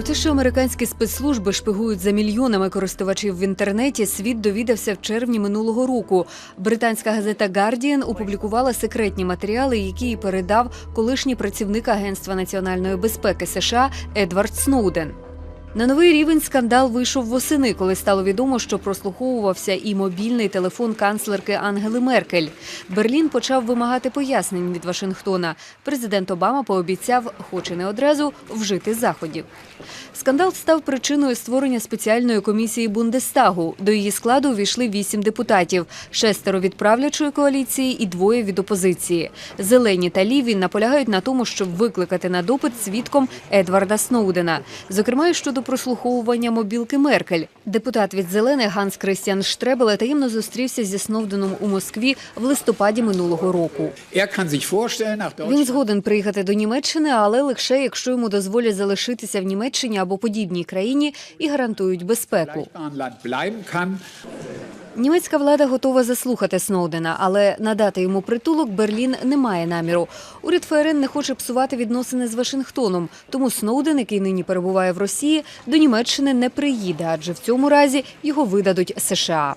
Про те, що американські спецслужби шпигують за мільйонами користувачів в інтернеті, світ довідався в червні минулого року. Британська газета Guardian опублікувала секретні матеріали, які передав колишній працівник Агентства національної безпеки США Едвард Сноуден. На новий рівень скандал вийшов восени, коли стало відомо, що прослуховувався і мобільний телефон канцлерки Ангели Меркель. Берлін почав вимагати пояснень від Вашингтона. Президент Обама пообіцяв, хоч і не одразу, вжити заходів. Скандал став причиною створення спеціальної комісії Бундестагу. До її складу увійшли вісім депутатів: шестеро від правлячої коаліції і двоє від опозиції. Зелені та ліві наполягають на тому, щоб викликати на допит свідком Едварда Сноудена, зокрема щодо прослуховування мобілки Меркель. Депутат від зелених Ганс Кристіан Штребеле таємно зустрівся зі Сновденом у Москві в листопаді минулого року. Він згоден приїхати до Німеччини, але лише якщо йому дозволять залишитися в Німеччині або подібній країні і гарантують безпеку. Німецька влада готова заслухати Сноудена, але надати йому притулок Берлін не має наміру. Уряд ФРН не хоче псувати відносини з Вашингтоном, тому Сноуден, який нині перебуває в Росії, до Німеччини не приїде, адже в цьому разі його видадуть США.